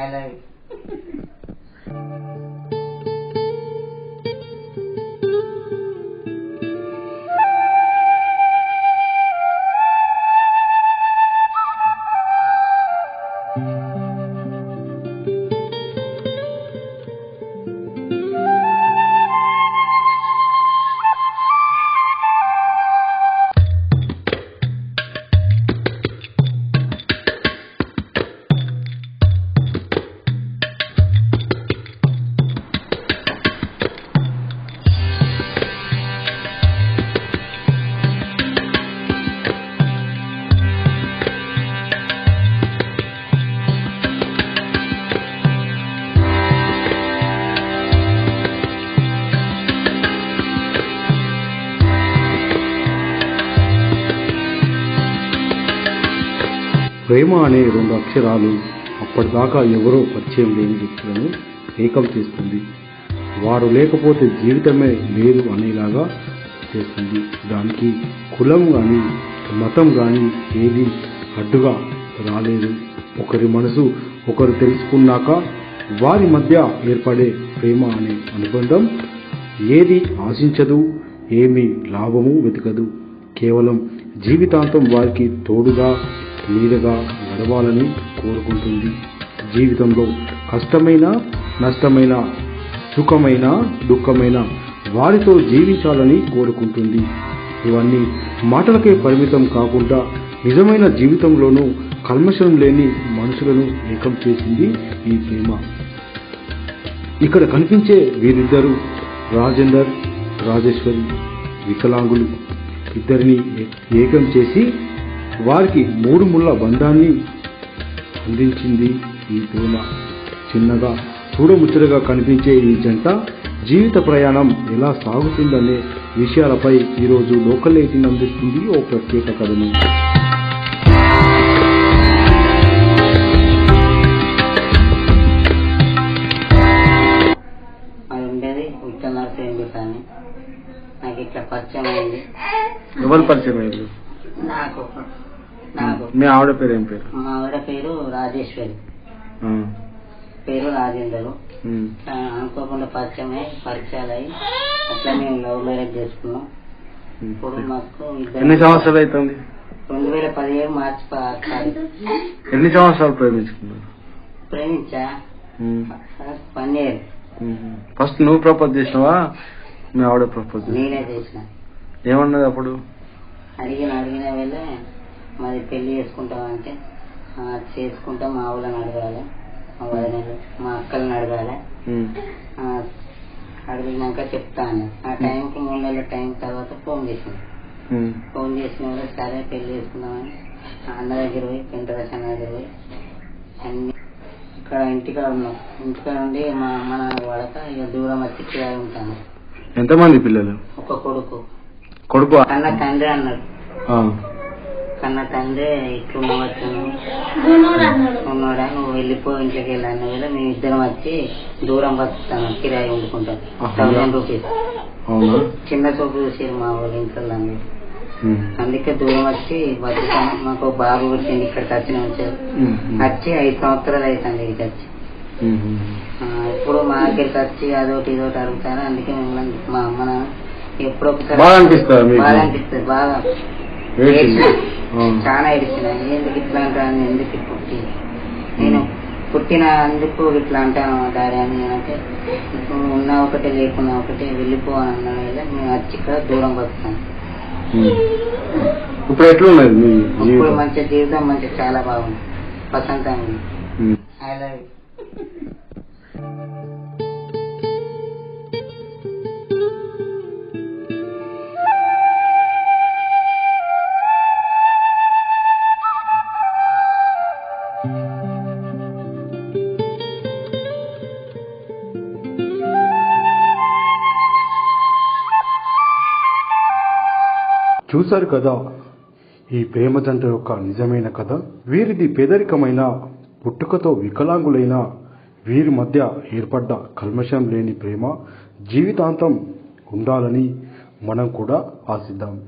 I love ప్రేమ అనే రెండు అక్షరాలు అప్పటిదాకా ఎవరో పరిచయం లేని వ్యక్తులను ఏకం చేస్తుంది. వారు లేకపోతే జీవితమే లేదు అనేలాగా చేస్తుంది. దానికి కులం కానీ మతం కానీ ఏది అడ్డుగా రాలేదు. ఒకరి మనసు ఒకరు తెలుసుకున్నాక వారి మధ్య ఏర్పడే ప్రేమ అనే అనుబంధం ఏది ఆశించదు ఏమీ లాభము వెతకదు. కేవలం జీవితాంతం వారికి తోడుగా మీదుగా నడవాలని కోరుకుంటుంది. జీవితంలో కష్టమైన నష్టమైన సుఖమైన దుఃఖమైన వారితో జీవించాలని కోరుకుంటుంది. ఇవన్నీ మాటలకే పరిమితం కాకుండా నిజమైన జీవితంలోనూ కల్మషం లేని మనుషులను ఏకం చేసింది ఈ ప్రేమ. ఇక్కడ కనిపించే వీరిద్దరూ రాజేందర్ రాజేశ్వరి వికలాంగులు. ఇద్దరిని ఏకం చేసి వారికి మూడు ముళ్ళ బంధాన్ని అందించింది ఈ ప్రేమ చిన్నగా చూడముచ్చటగా కనిపించే ఈ జంట జీవిత ప్రయాణం ఎలా సాగుతుందనే విషయాలపై ఈరోజు లోకల్ ఎయిటీన్ అందిస్తుంది ఓ ప్రత్యేక కథను. పరిచయం అయింది. ఎవరు పరిచయం అయ్యారు? నాకు. నాకు. మీ ఆవిడ పేరు ఏం పేరు? మా ఆవిడ పేరు రాజేశ్వరి. పేరు రాజేందరు. అనుకోకుండా పరిచయం అయ్యి పరిచయాలు అయ్యి అట్లా మేము లవ్ మ్యారేజ్ చేసుకున్నాం. ఇప్పుడు మాకు ఎన్ని సంవత్సరాలు అవుతుంది రెండు వేల పదిహేడు మార్చి ఎన్ని సంవత్సరాలు ప్రేమించుకున్నారు? ప్రేమించా? One year. ఫస్ట్ నువ్వు ప్రపోజ్ చేసినావా? మీ ఆవిడ ప్రపోజ్ నేనే చేసిన. ఏమన్నది అప్పుడు? అడిగిన అడిగిన వెళ్ళే మరి పెళ్ళి చేసుకుంటామంటే "ఆ, చేసుకుంటాం మా ఊళ్ళని అడగాలి మా వదినలు మా అక్కలను అడగాలి. అడిగినాక చెప్తాను ఆ టైంకి మూడు నెలల టైం తర్వాత ఫోన్ చేసింది. ఫోన్ చేసిన వాళ్ళు సరే పెళ్ళి చేసుకుందామని అన్న దగ్గర పోయి వెంకటేశ్వర అన్న దగ్గర పోయి అన్ని ఇక్కడ ఇంటికాడ ఉన్నాం. ఇంటికాడ ఉండి మా అమ్మ నాన్న పడక ఇక దూరం వచ్చి ఉంటాను ఎంతమంది పిల్లలు? ఒక కొడుకు. కొడుకు? కన్న తండ్రి అన్నాడు. ఆ. కన్న తండ్రి వచ్చాను ఉన్నాడా నువ్వు వెళ్ళిపో ఇంట్లోకి వెళ్ళాను వేళ మేము ఇద్దరం వచ్చి దూరం బతుకుతాను కిరాయి వండుకుంటాం. Thousand rupees. చిన్న చూపు చూసారు మా వాళ్ళు ఇంట్లో. అందుకే దూరం వచ్చి బతుకుతాను మాకు బాబు పుట్టింది ఇక్కడికి వచ్చిన వచ్చారు. వచ్చి ఐదు సంవత్సరాలు అవుతుంది ఇక్కడికి వచ్చి. ఇప్పుడు మా దగ్గరికి వచ్చి అదొకటి ఇదొకటి అడుగుతారు. అందుకే మిమ్మల్ని మా అమ్మ నాన్న ఎప్పుడో ఒకసారి బాగా అనిపిస్తుందా మీకు? బాగా అనిపిస్తుంది బాగా ఏడ్చింది? ఆ. చాలా ఏడిచిన ఎందుకు ఇట్లా అంటాను ఎందుకు పుట్టి నేను పుట్టిన అందుకు ఇట్లా అంటాను డాడీ అని అంటే ఇప్పుడు ఉన్నా ఒకటే లేకున్నా ఒకటే వెళ్ళిపో అని అన్నాడు కదా మేము వచ్చి ఇక్కడ దూరం ఉమ్. ఇప్పుడు ఎట్లున్నది మీ ఇప్పుడు జీవితం మంచి జీవితం మంచి చాలా బాగుంది ఉమ్. ఐ లవ్ చూశారు కదా? ఈ ప్రేమజంట యొక్క నిజమైన కథ వీరిది పేదరికమైన పుట్టుకతో వికలాంగులైన వీరి మధ్య ఏర్పడ్డ కల్మషం లేని ప్రేమ జీవితాంతం ఉండాలని మనం కూడా ఆశిద్దాం.